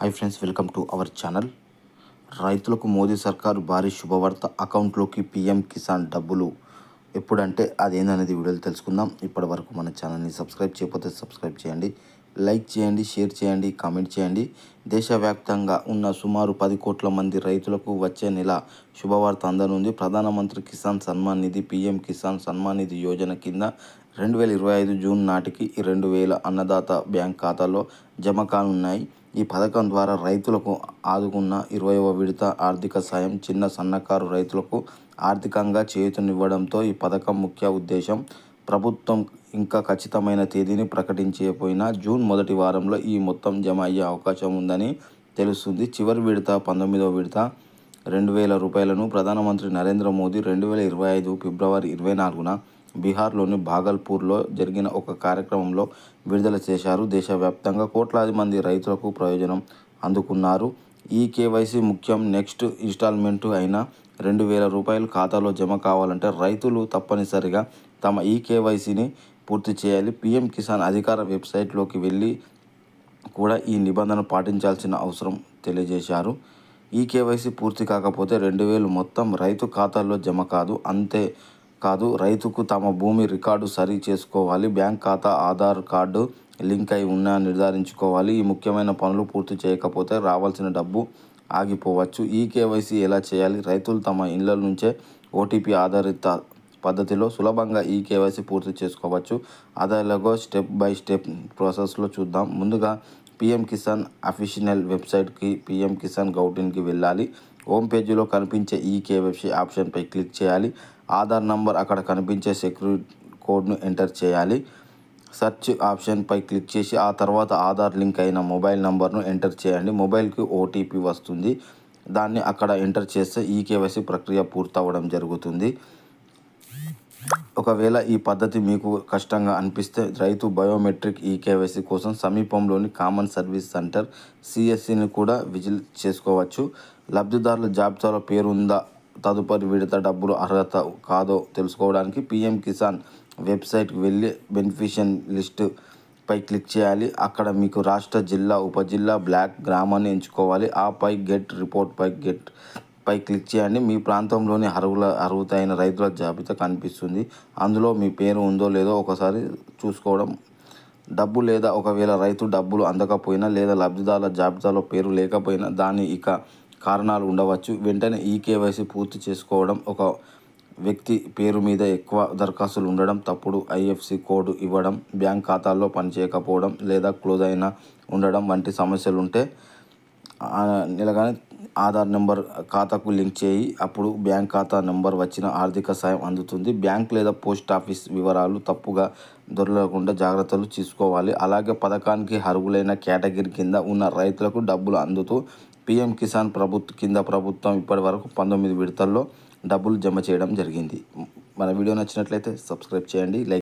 Hi friends welcome to our channel. రైతులకు మోదీ సర్కారు భారీ శుభవార్త అకౌంట్లోకి పీఎం కిసాన్ డబ్బులు. ఎప్పుడంటే అదేందనేది వీడియోలు తెలుసుకుందాం. ఇప్పటి వరకు మన ఛానల్ని సబ్స్క్రైబ్ చేయకపోతే సబ్స్క్రైబ్ చేయండి. లైక్ చేయండి షేర్ చేయండి కామెంట్ చేయండి. దేశవ్యాప్తంగా ఉన్న సుమారు పది కోట్ల మంది రైతులకు వచ్చే నెల శుభవార్త అందనుంది. ప్రధానమంత్రి కిసాన్ సన్మాన్ నిధి పీఎం కిసాన్ సన్మాన్ నిధి యోజన కింద రెండు వేల ఇరవై ఐదు జూన్ నాటికి ఈ రెండు వేల అన్నదాత బ్యాంక్ ఖాతాలో జమ కానున్నాయి. ఈ పథకం ద్వారా రైతులకు ఆదుకున్న ఇరవైవ విడత ఆర్థిక సాయం చిన్న సన్నకారు రైతులకు ఆర్థికంగా చేయూతనివ్వడంతో ఈ పథకం ముఖ్య ఉద్దేశం ప్రభుత్వం ఇంకా ఖచ్చితమైన తేదీని ప్రకటించకపోయినా జూన్ మొదటి వారంలో ఈ మొత్తం జమ అయ్యే అవకాశం ఉందని తెలుస్తుంది. చివరి విడత పంతొమ్మిదవ విడత రెండు వేల రూపాయలను ప్రధానమంత్రి నరేంద్ర మోదీ రెండు వేల ఇరవై ఐదు ఫిబ్రవరి ఇరవై నాలుగున బీహార్లోని భాగల్పూర్లో జరిగిన ఒక కార్యక్రమంలో విడుదల చేశారు. దేశవ్యాప్తంగా కోట్లాది మంది రైతులకు ప్రయోజనం అందుకున్నారు. ఈ కేవైసీ ముఖ్యం నెక్స్ట్ ఇన్స్టాల్మెంట్ అయిన రెండు వేల రూపాయలు ఖాతాలో జమ కావాలంటే రైతులు తప్పనిసరిగా తమ ఈ కేవైసీని పూర్తి చేయాలి. పీఎం కిసాన్ అధికార వెబ్సైట్లోకి వెళ్ళి కూడా ఈ నిబంధన పాటించాల్సిన అవసరం తెలియజేశారు. ఈ కేవైసీ పూర్తి కాకపోతే రెండు వేలు మొత్తం రైతు ఖాతాల్లో జమ కాదు. అంతే కాదు రైతుకు తమ భూమి రికార్డు సరి చేసుకోవాలి బ్యాంక్ ఖాతా ఆధార్ కార్డు లింక్ అయి ఉన్నా నిర్ధారించుకోవాలి ఈ ముఖ్యమైన పనులు పూర్తి చేయకపోతే రావాల్సిన డబ్బు ఆగిపోవచ్చు. ఈ కేవైసీ ఎలా చేయాలి? రైతులు తమ ఇళ్ళ నుంచే ఓటీపీ ఆధారిత పద్ధతిలో సులభంగా ఈ కేవైసీ పూర్తి చేసుకోవచ్చు. అదేలాగో స్టెప్ బై స్టెప్ ప్రాసెస్లో చూద్దాం. ముందుగా పిఎం కిసాన్ అఫీషియల్ వెబ్సైట్కి పిఎం కిసాన్ గౌటిన్కి వెళ్ళాలి. హోమ్ పేజీలో కనిపించే ఈ కేవైసీ ఆప్షన్పై క్లిక్ చేయాలి. ఆధార్ నంబర్ అక్కడ కనిపించే సెక్యూరిటీ కోడ్ను ఎంటర్ చేయాలి. సెర్చ్ ఆప్షన్పై క్లిక్ చేసి ఆ తర్వాత ఆధార్ లింక్ అయిన మొబైల్ నంబర్ను ఎంటర్ చేయండి. మొబైల్కి ఓటీపీ వస్తుంది. దాన్ని అక్కడ ఎంటర్ చేస్తే ఈ కేవైసీ ప్రక్రియ పూర్తవడం జరుగుతుంది. ఒకవేళ ఈ పద్ధతి మీకు కష్టంగా అనిపిస్తే రైతు బయోమెట్రిక్ ఈ కేవైసీ కోసం సమీపంలోని కామన్ సర్వీస్ సెంటర్ సిఎస్సిని కూడా విజిల్ చేసుకోవచ్చు. లబ్ధిదారుల జాబితాలో పేరు ఉందా తదుపరి విడత డబ్బులు అర్హత కాదో తెలుసుకోవడానికి పిఎం కిసాన్ వెబ్సైట్కి వెళ్ళి బెనిఫిషియన్ లిస్ట్ పై క్లిక్ చేయాలి. అక్కడ మీకు రాష్ట్ర జిల్లా ఉపజిల్లా బ్లాక్ గ్రామాన్ని ఎంచుకోవాలి. ఆపై గెట్ రిపోర్ట్ పై గెట్ పై క్లిక్ చేయండి. మీ ప్రాంతంలోని అర్హుల అర్హుతైన రైతుల జాబితా కనిపిస్తుంది. అందులో మీ పేరు ఉందో లేదో ఒకసారి చూసుకోవడం. డబ్బు లేదా ఒకవేళ రైతు డబ్బులు అందకపోయినా లేదా లబ్ధిదారుల జాబితాలో పేరు లేకపోయినా దాని ఇక కారణాలు ఉండవచ్చు. వెంటనే ఈ కేవైసీ పూర్తి చేసుకోవడం. ఒక వ్యక్తి పేరు మీద ఎక్కువ దరఖాస్తులు ఉండడం తప్పుడు ఐఎఫ్సి కోడ్ ఇవ్వడం బ్యాంక్ ఖాతాల్లో పనిచేయకపోవడం లేదా క్లోజ్ అయినా ఉండడం వంటి సమస్యలు ఉంటే నిలగానే ఆధార్ నెంబర్ ఖాతాకు లింక్ చేయి. అప్పుడు బ్యాంక్ ఖాతా నెంబర్ వచ్చిన ఆర్థిక సాయం అందుతుంది. బ్యాంక్ లేదా పోస్ట్ ఆఫీస్ వివరాలు తప్పుగా దొరలకుండా జాగ్రత్తలు తీసుకోవాలి. అలాగే పథకానికి అర్హులైన కేటగిరీ కింద ఉన్న రైతులకు డబ్బులు అందుతూ పీఎం కిసాన్ ప్రభుత్వ కింద ప్రభుత్వం ఇప్పటి వరకు పంతొమ్మిది విడతల్లో డబ్బులు జమ చేయడం జరిగింది. మన వీడియో నచ్చినట్లయితే సబ్స్క్రైబ్ చేయండి లైక్